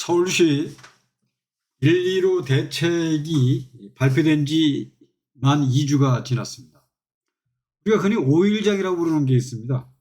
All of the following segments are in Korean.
서울시 115 대책이 발표된 지 만 2주가 지났습니다. 우리가 흔히 5일장이라고 부르는 게 있습니다.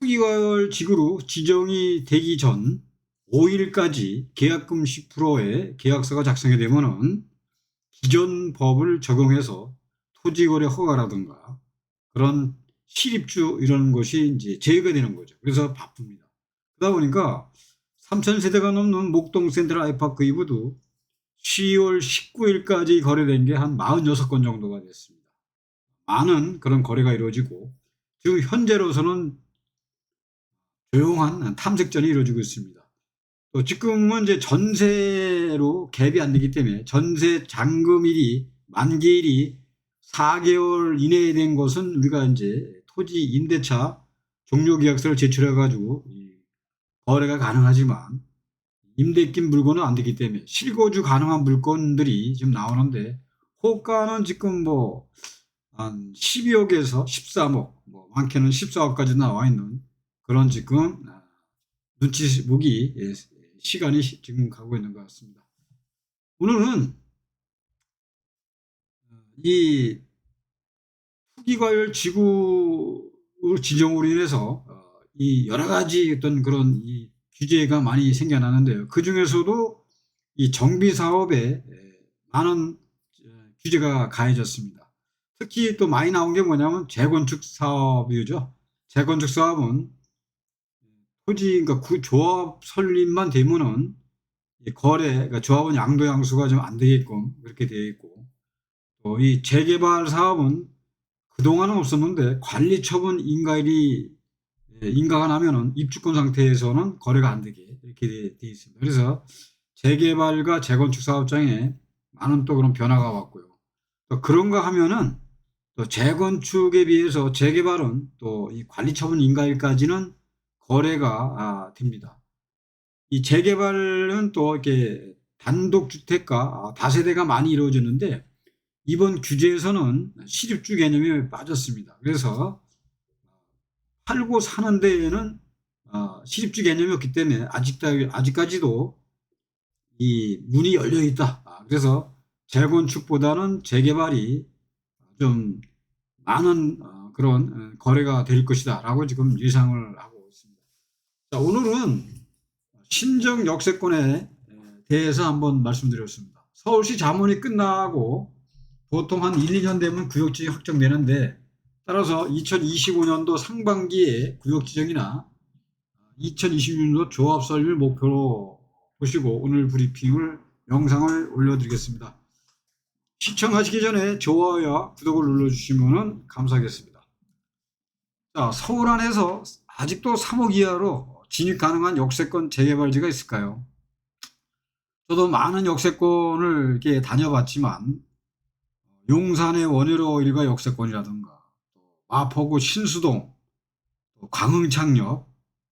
후기월 직으로 지정이 되기 전 5일까지 계약금 10%의 계약서가 작성이 되면은 기존 법을 적용해서 토지거래 허가라든가 그런 실입주 이런 것이 이제 제외가 되는 거죠. 그래서 바쁩니다. 그러다 보니까 3,000세대가 넘는 목동 센트럴 아이파크 이부도 10월 19일까지 거래된 게 한 46건 정도가 됐습니다. 많은 그런 거래가 이루어지고 지금 현재로서는 조용한 탐색전이 이루어지고 있습니다. 또 지금은 이제 전세로 갭이 안 되기 때문에 전세 잔금일이 만기일이 4개월 이내에 된 것은 우리가 이제 토지 임대차 종료 계약서를 제출해 가지고 거래가 가능하지만 임대 낀 물건은 안 되기 때문에 실거주 가능한 물건들이 지금 나오는데 호가는 지금 뭐 한 12억에서 13억, 뭐 많게는 14억까지 나와 있는 그런 지금 아, 눈치 보기 예, 시간이 시- 지금 가고 있는 것 같습니다. 오늘은 이 후기과열 지구 지정으로 인해서 어, 이 여러 가지 어떤 그런 이 규제가 많이 생겨나는데요. 그 중에서도 이 정비 사업에 에, 많은 어, 규제가 가해졌습니다. 특히 또 많이 나온 게 뭐냐면 재건축 사업이죠. 재건축 사업은 토지 그러니까 구 조합 설립만 되면은 이 거래 그러니까 조합은 양도 양수가 좀 안 되게끔 그렇게 되어 있고 또 이 재개발 사업은 그동안은 없었는데 관리 처분 인가일이 예, 인가가 나면은 입주권 상태에서는 거래가 안 되게 이렇게 돼, 돼 있습니다. 그래서 재개발과 재건축 사업장에 많은 또 그런 변화가 왔고요. 또 그런가 하면은 또 재건축에 비해서 재개발은 또 이 관리 처분 인가일까지는 거래가 아, 됩니다. 이 재개발은 또 이렇게 단독주택과 아, 다세대가 많이 이루어졌는데 이번 규제에서는 실입주 개념이 빠졌습니다. 그래서 팔고 사는 데에는 어, 실입주 개념이 없기 때문에 아직, 아직까지도 이 문이 열려 있다. 아, 그래서 재건축보다는 재개발이 좀 많은 어, 그런 어, 거래가 될 것이다 라고 지금 예상을 하고 있습니다. 자, 오늘은 신정 역세권에 대해서 한번 말씀드렸습니다. 서울시 자문이 끝나고 보통 한 1, 2년 되면 구역지정이 확정되는데 따라서 2025년도 상반기에 구역 지정이나 2026년도 조합 설립을 목표로 보시고 오늘 브리핑을 영상을 올려드리겠습니다. 시청하시기 전에 좋아요와 구독을 눌러주시면 감사하겠습니다. 자, 서울 안에서 아직도 3억 이하로 진입 가능한 역세권 재개발지가 있을까요? 저도 많은 역세권을 이렇게 다녀봤지만 용산의 원효로 일가 역세권이라든가 또 마포구 신수동, 또 광흥창역,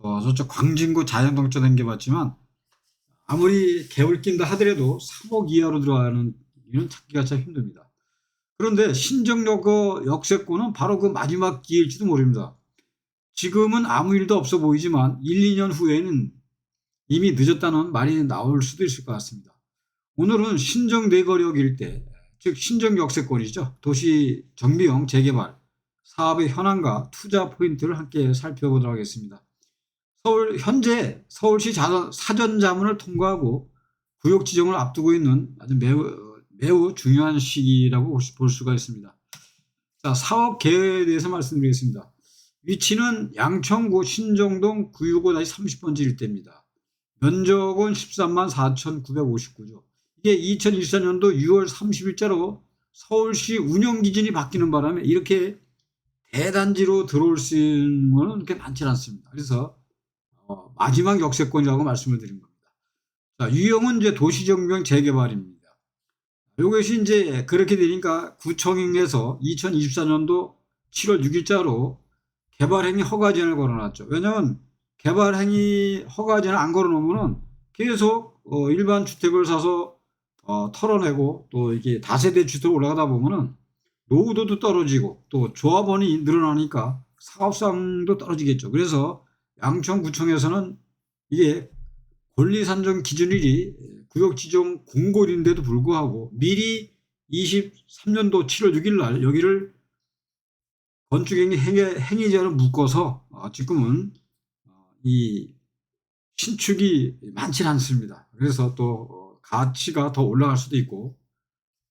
또 저쪽 광진구 자연동쪽 댕겨봤지만 아무리 개울 낀다 하더라도 3억 이하로 들어가는 이는 찾기가 참 힘듭니다. 그런데 신정역 그 역세권은 바로 그 마지막 기회일지도 모릅니다. 지금은 아무 일도 없어 보이지만 1, 2년 후에는 이미 늦었다는 말이 나올 수도 있을 것 같습니다. 오늘은 신정 내거역 일대, 즉 신정 역세권이죠. 도시 정비형 재개발, 사업의 현황과 투자 포인트를 함께 살펴보도록 하겠습니다. 서울 현재 서울시 자- 사전 자문을 통과하고 구역 지정을 앞두고 있는 아주 매우 매우 중요한 시기라고 볼 수가 있습니다. 자, 사업 계획에 대해서 말씀드리겠습니다. 위치는 양천구 신정동 965-30번지 일대입니다. 면적은 13만 4,959죠. 이게 2024년도 6월 30일자로 서울시 운영 기준이 바뀌는 바람에 이렇게 대단지로 들어올 수 있는 거는 그렇게 많지 않습니다. 그래서 어, 마지막 역세권이라고 말씀을 드린 겁니다. 자, 유형은 이제 도시정비형 재개발입니다. 이것이 이제 그렇게 되니까 구청에서 2024년도 7월 6일자로 개발행위 허가제한을 걸어놨죠. 왜냐하면 개발행위 허가제한을 안 걸어놓으면 계속 어, 일반 주택을 사서 어, 털어내고 또 이게 다세대 주택 올라가다 보면은 노후도도 떨어지고 또 조합원이 늘어나니까 사업성도 떨어지겠죠. 그래서 양천구청에서는 이게 권리 산정 기준일이 구역 지정 공고일인데도 불구하고 미리 23년도 7월 6일 날 여기를 건축행위 행위, 행위자로 묶어서 어, 지금은 어, 이 신축이 많지는 않습니다. 그래서 또 어, 가치가 더 올라갈 수도 있고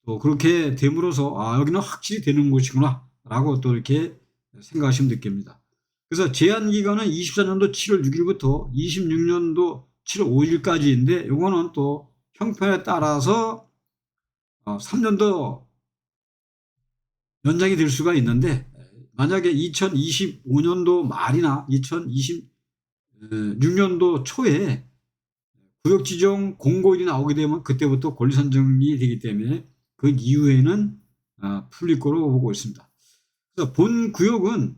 또 그렇게 됨으로써 아 여기는 확실히 되는 곳이구나 라고 또 이렇게 생각하시면 되겠습니다. 그래서 제한 기간은 24년도 7월 6일부터 26년도 7월 5일까지인데 요거는 또 형편에 따라서 어, 3년 더 연장이 될 수가 있는데 만약에 2025년도 말이나 2026년도 초에 구역 지정 공고일이 나오게 되면 그때부터 권리 선정이 되기 때문에 그 이후에는 아, 풀릴 거로 보고 있습니다. 그래서 본 구역은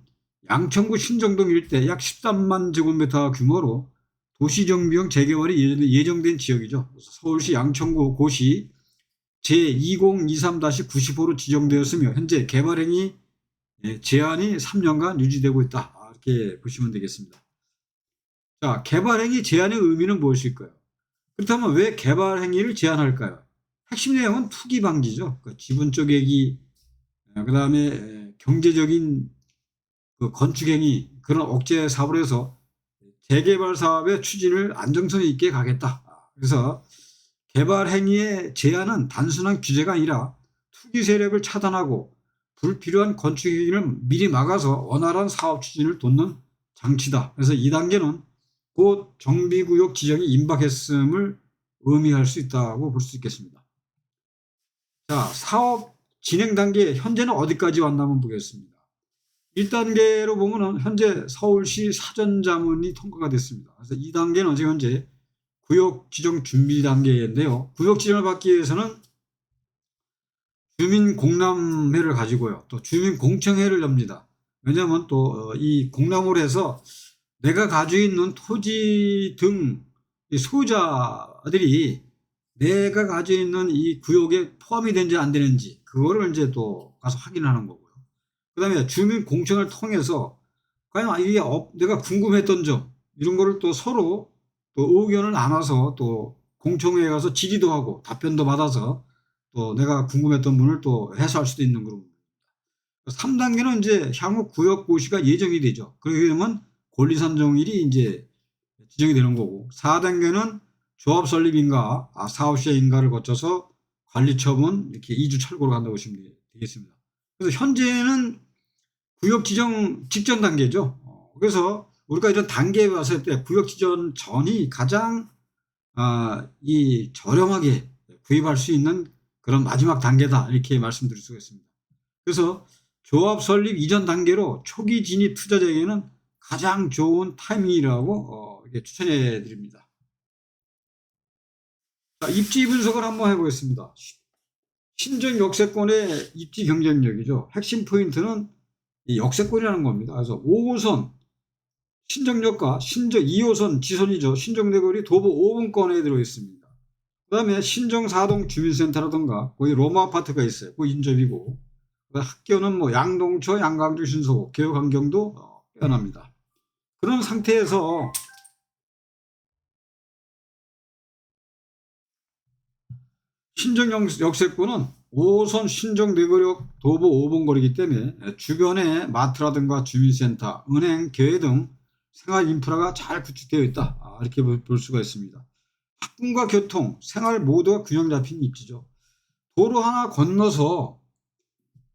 양천구 신정동 일대 약 13만 제곱미터 규모로 도시정비용 재개발이 예정된 지역이죠. 서울시 양천구 고시 제2023-90호로 지정되었으며 현재 개발행위 예, 제한이 3년간 유지되고 있다. 아, 이렇게 보시면 되겠습니다. 자, 개발행위 제한의 의미는 무엇일까요? 그렇다면 왜 개발행위를 제한할까요? 핵심 내용은 투기 방지죠. 그 지분 쪼개기, 그 다음에 경제적인 그 건축행위, 그런 억제 사업을 해서 재개발 사업의 추진을 안정성 있게 가겠다. 그래서 개발 행위의 제한은 단순한 규제가 아니라 투기 세력을 차단하고 불필요한 건축 행위를 미리 막아서 원활한 사업 추진을 돕는 장치다. 그래서 2단계는 곧 정비구역 지정이 임박했음을 의미할 수 있다고 볼 수 있겠습니다. 자, 사업 진행 단계 현재는 어디까지 왔나면 보겠습니다. 1단계로 보면은 현재 서울시 사전 자문이 통과가 됐습니다. 그래서 2단계는 지금 현재 구역 지정 준비 단계인데요. 구역 지정을 받기 위해서는 주민 공람회를 가지고요. 또 주민 공청회를 엽니다. 왜냐하면 또 이 공람을 해서 내가 가지고 있는 토지 등 소유자들이 내가 가지고 있는 이 구역에 포함이 되는지 안 되는지 그거를 이제 또 가서 확인하는 거고요. 그 다음에 주민 공청을 통해서 과연 이게 내가 궁금했던 점 이런 거를 또 서로 또 의견을 나눠서 또 공청회에 가서 질의도 하고 답변도 받아서 또 내가 궁금했던 분을 또 해소할 수도 있는 그런 겁니다. 3단계는 이제 향후 구역 고시가 예정이 되죠. 그렇게 되면 권리 산정일이 이제 지정이 되는 거고 4단계는 조합 설립인가 아, 사업 시행인가를 거쳐서 관리 처분 이렇게 2주 철거로 간다고 보시면 되겠습니다. 그래서 현재는 구역 지정 직전 단계죠. 어, 그래서 우리가 이런 단계에 봤을 때 구역 지정 전이 가장 아, 이 저렴하게 구입할 수 있는 그런 마지막 단계다 이렇게 말씀드릴 수가 있습니다. 그래서 조합 설립 이전 단계로 초기 진입 투자자에게는 가장 좋은 타이밍이라고 어, 추천해 드립니다. 자, 입지 분석을 한번 해보겠습니다. 신정 역세권의 입지 경쟁력이죠. 핵심 포인트는 이 역세권이라는 겁니다. 그래서 5호선 신정역과 신정 2호선 지선이죠. 신정대거리 도보 5분권에 들어있습니다. 그 다음에 신정 4동 주민센터라든가 거기 로마 아파트가 있어요. 그 인접이고 학교는 뭐 양동초, 양강주, 신소고, 교육환경도 어, 빼어납니다. 그런 상태에서 신정 역세권은 5호선 신정 내거력 도보 5번 거리기 때문에 주변에 마트라든가 주민센터, 은행, 교회 등 생활 인프라가 잘 구축되어 있다. 아, 이렇게 볼 수가 있습니다. 학군과 교통, 생활 모두가 균형 잡힌 입지죠. 도로 하나 건너서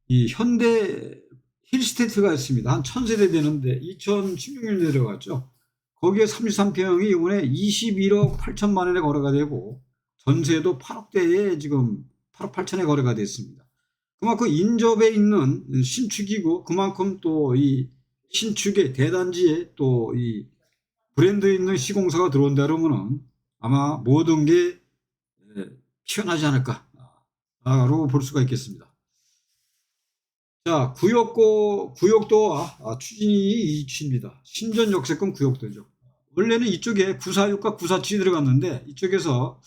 이 현대 힐스테이트가 있습니다. 한 1000세대 되는데 2016년 내려갔죠. 거기에 33평이 이번에 21억 8천만 원에 거래가 되고 전세도 8억대에 지금 8억 8천에 거래가 됐습니다. 그만큼 인접에 있는 신축이고 그만큼 또 이 신축의 대단지에 또 이 브랜드 있는 시공사가 들어온다 그러면은 아마 모든 게 피어나지 않을까라고 볼 수가 있겠습니다. 자, 구역고, 구역도와 아, 추진이 이치입니다. 신전 역세권 구역도죠. 원래는 이쪽에 946과 947이 들어갔는데 이쪽에서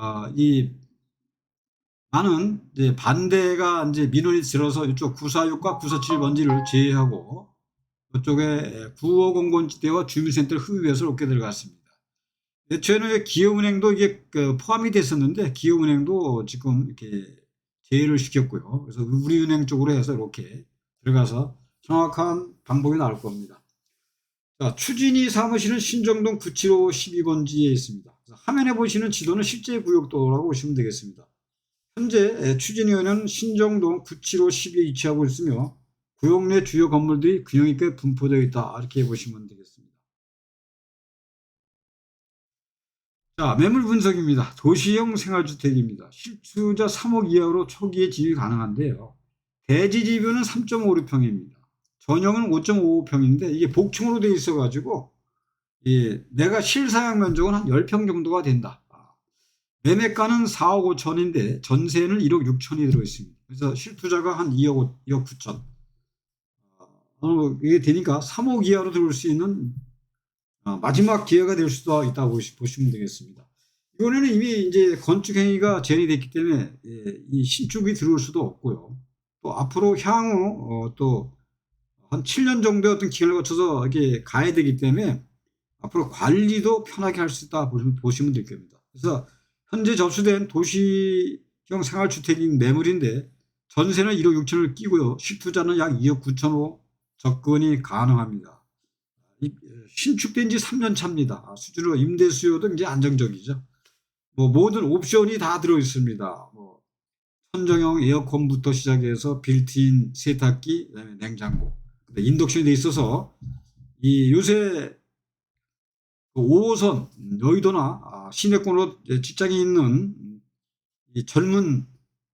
어, 이 많은 이제 반대가 이제 민원이 들어서 이쪽 946과 947 번지를 제외하고 이쪽에 950번지대와 주민센터 흡입해서 얻게 들어갔습니다. 애초에는 기업은행도 이게 그 포함이 됐었는데 기업은행도 지금 이렇게 제외를 시켰고요. 그래서 우리은행 쪽으로 해서 이렇게 들어가서 정확한 방법이 나올 겁니다. 자, 추진이 사무실은 신정동 975 12번지에 있습니다. 화면에 보시는 지도는 실제 구역도라고 보시면 되겠습니다. 현재 추진위원회는 신정동 975 12에 위치하고 있으며 구역 내 주요 건물들이 균형 있게 분포되어 있다. 이렇게 보시면 되겠습니다. 자, 매물 분석입니다. 도시형 생활주택입니다. 실수자 3억 이하로 초기에 진입이 가능한데요. 대지 지뷰는 3.56평입니다. 전용은 5.55평인데 이게 복층으로 되어 있어가지고 예, 내가 실사용 면적은 한 10평 정도가 된다. 아, 매매가는 4억 5천인데 전세는 1억 6천이 들어있습니다. 그래서 실투자가 한 2억 5, 2억 9천. 어, 이게 되니까 3억 이하로 들어올 수 있는 어, 마지막 기회가 될 수도 있다고 보시- 보시면 되겠습니다. 이번에는 이미 이제 건축 행위가 제한이 됐기 때문에 예, 이 신축이 들어올 수도 없고요. 또 앞으로 향후 어, 또한 7년 정도의 어떤 기간을 거쳐서 이렇게 가야 되기 때문에 앞으로 관리도 편하게 할 수 있다 보시면, 될 겁니다. 그래서 현재 접수된 도시형 생활주택인 매물인데 전세는 1억 6천을 끼고요. 실투자는 약 2억 9천호 접근이 가능합니다. 이- 신축된 지 3년 차입니다. 아, 수준으로 임대 수요도 이제 안정적이죠. 뭐 모든 옵션이 다 들어 있습니다. 뭐 선정형 에어컨부터 시작해서 빌트인 세탁기, 그다음에 냉장고, 그다음에 인덕션이 돼 있어서 이 요새 그 5호선 여의도나 아, 시내권으로 직장이 있는 이 젊은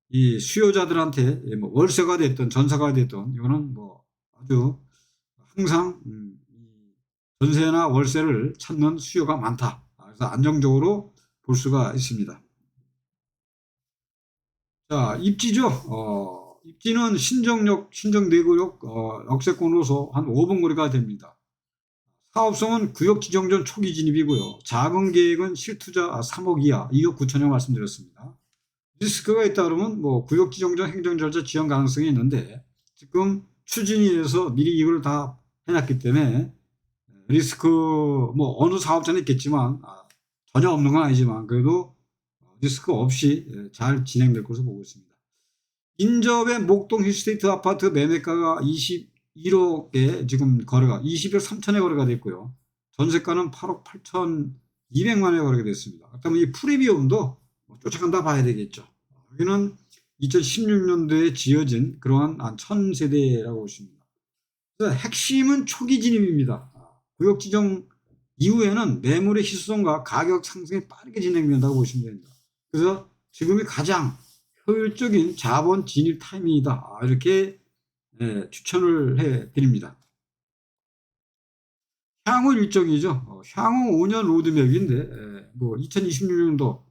이 수요자들한테 뭐 월세가 됐든 전세가 됐든 이거는 뭐 아주 항상 음, 이 전세나 월세를 찾는 수요가 많다. 그래서 안정적으로 볼 수가 있습니다. 자, 입지죠. 어, 입지는 신정역, 신정내구역, 어, 역세권으로서 한 5분 거리가 됩니다. 사업성은 구역 지정 전 초기 진입이고요. 자금 계획은 실투자 3억 이하, 2억 9천여 말씀드렸습니다. 리스크가 있다 그러면 뭐 구역 지정 전 행정 절차 지연 가능성이 있는데 지금 추진위에서 미리 이걸 다 해놨기 때문에 리스크 뭐 어느 사업자는 있겠지만 아, 전혀 없는 건 아니지만 그래도 리스크 없이 예, 잘 진행될 것으로 보고 있습니다. 인접의 목동 힐스테이트 아파트 매매가가 21억에 지금 거래가 21억 3천에 거래가 됐고요. 전세가는 8억 8천 2백만에 거래가 됐습니다. 그러면 이 프리미엄도 뭐 쫓아간다 봐야 되겠죠. 여기는 2016년도에 지어진 그러한 한 1000세대라고 보십니다. 그래서 핵심은 초기 진입입니다. 구역 지정 이후에는 매물의 희소성과 가격 상승이 빠르게 진행된다고 보시면 됩니다. 그래서 지금이 가장 효율적인 자본 진입 타이밍이다. 이렇게 예, 추천을 해 드립니다. 향후 일정이죠. 어, 향후 5년 로드맵인데 예, 뭐 2026년도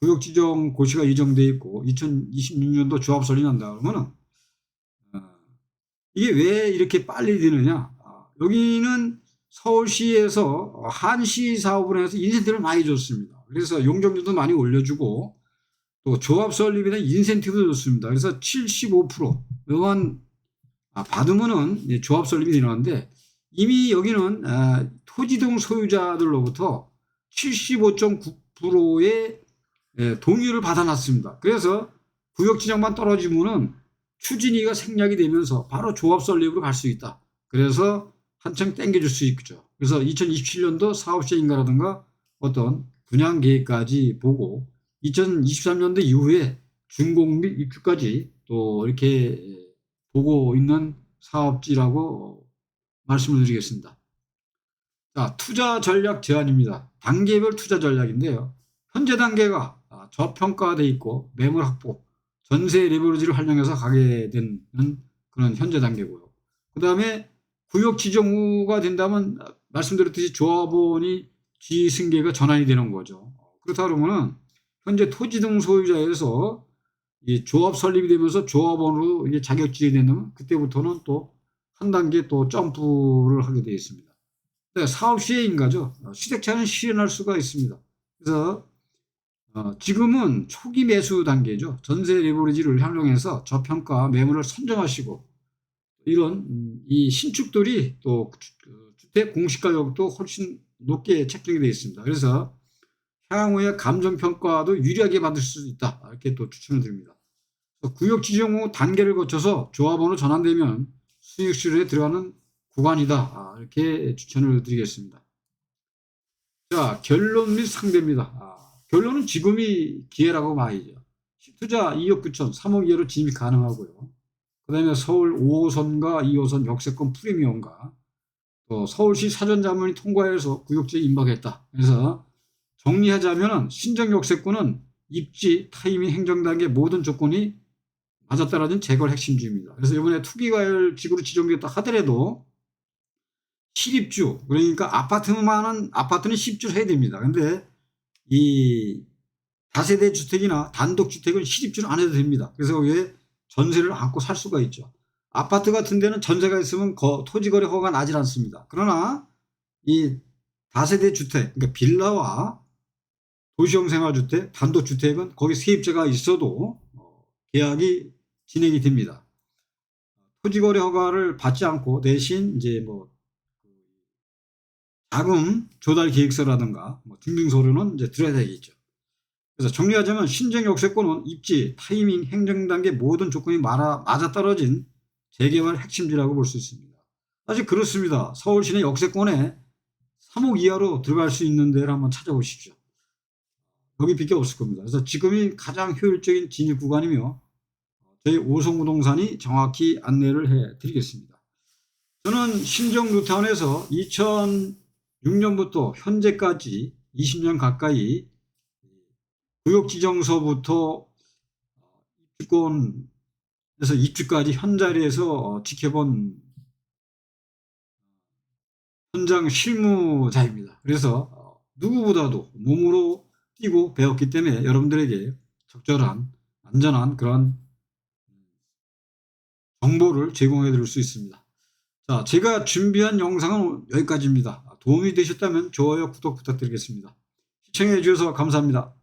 구역 지정 고시가 예정돼 있고 2026년도 조합 설립한다 그러면은 어, 이게 왜 이렇게 빨리 되느냐? 아, 여기는 서울시에서 한시 사업을 해서 인센티브를 많이 줬습니다. 그래서 용적률도 많이 올려주고 또 조합 설립에 대한 인센티브도 줬습니다. 그래서 75% 요만 아, 이제 조합 설립이 되는데 이미 여기는 아, 토지동 소유자들로부터 75.9%의 예, 동의를 받아놨습니다. 그래서 구역 지정만 떨어지면은 추진위가 생략이 되면서 바로 조합 설립으로 갈 수 있다. 그래서 한층 땡겨줄 수 있죠. 그래서 2027년도 사업 시행인가라든가 어떤 분양 계획까지 보고 2023년도 이후에 준공 및 입주까지 또 이렇게 보고 있는 사업지라고 말씀을 드리겠습니다. 자, 투자 전략 제안입니다. 단계별 투자 전략인데요. 현재 단계가 아, 저평가돼 있고 매물 확보, 전세 레버리지를 활용해서 가게 되는 그런 현재 단계고요. 그 다음에 구역 지정 후가 된다면 말씀드렸듯이 조합원이 지승계가 전환이 되는 거죠. 그렇다 그러면은 현재 토지 등 소유자에서 이 조합 설립이 되면서 조합원으로 이게 자격지게 된다면 그때부터는 또 한 단계 또 점프를 하게 되어 있습니다. 네, 사업 시행인가죠. 시댁차는 실현할 수가 있습니다. 그래서 어, 지금은 초기 매수 단계죠. 전세 레버리지를 활용해서 저평가 매물을 선정하시고 이런 음, 이 신축들이 또 주- 그 주택 공시가격도 훨씬 높게 책정이 되어 있습니다. 그래서 향후의 감정 평가도 유리하게 받을 수 있다. 이렇게 또 추천을 드립니다. 구역 지정 후 단계를 거쳐서 조합원으로 전환되면 수익 실현에 들어가는 구간이다. 아, 이렇게 추천을 드리겠습니다. 자, 결론 및 상대입니다. 아, 결론은 지금이 기회라고 봐야죠. 투자 2억 9천, 3억 이하로 진입 가능하고요. 그 다음에 서울 5호선과 2호선 역세권 프리미엄과 또 서울시 사전자문이 통과해서 구역지에 임박했다. 그래서 정리하자면 신정 역세권은 입지, 타이밍, 행정단계 모든 조건이 맞아떨어진 재걸 핵심주입니다. 그래서 이번에 투기과열 지구로 지정됐다 하더라도 실입주 그러니까 아파트만은 아파트는 10주를 해야 됩니다. 근데 이 다세대 주택이나 단독 주택은 실입주를 안 해도 됩니다. 그래서 왜 전세를 안고 살 수가 있죠. 아파트 같은 데는 전세가 있으면 거, 토지 거래 허가가 나질 않습니다. 그러나 이 다세대 주택, 그러니까 빌라와 도시형 생활주택, 단독 주택은 거기 세입자가 있어도 어, 계약이 진행이 됩니다. 토지 거래 허가를 받지 않고 대신 이제 뭐 자금 조달 계획서라든가 뭐 증빙서류는 이제 들어야 되겠죠. 그래서 정리하자면 신정 역세권은 입지, 타이밍, 행정 단계 모든 조건이 맞아, 맞아 떨어진 재개발 핵심지라고 볼 수 있습니다. 사실 그렇습니다. 서울 시내 역세권에 3억 이하로 들어갈 수 있는 데를 한번 찾아보십시오. 여기 밖에 없을 겁니다. 그래서 지금이 가장 효율적인 진입 구간이며 저희 오송부동산이 정확히 안내를 해 드리겠습니다. 저는 신정 뉴타운에서 2006년부터 현재까지 20년 가까이 구역지정서부터 입주권에서 입주까지 현 자리에서 지켜본 현장 실무자입니다. 그래서 누구보다도 몸으로 뛰고 배웠기 때문에 여러분들에게 적절한 안전한 그런 정보를 제공해 드릴 수 있습니다. 자, 제가 준비한 영상은 여기까지입니다. 도움이 되셨다면 좋아요, 구독 부탁드리겠습니다. 시청해 주셔서 감사합니다.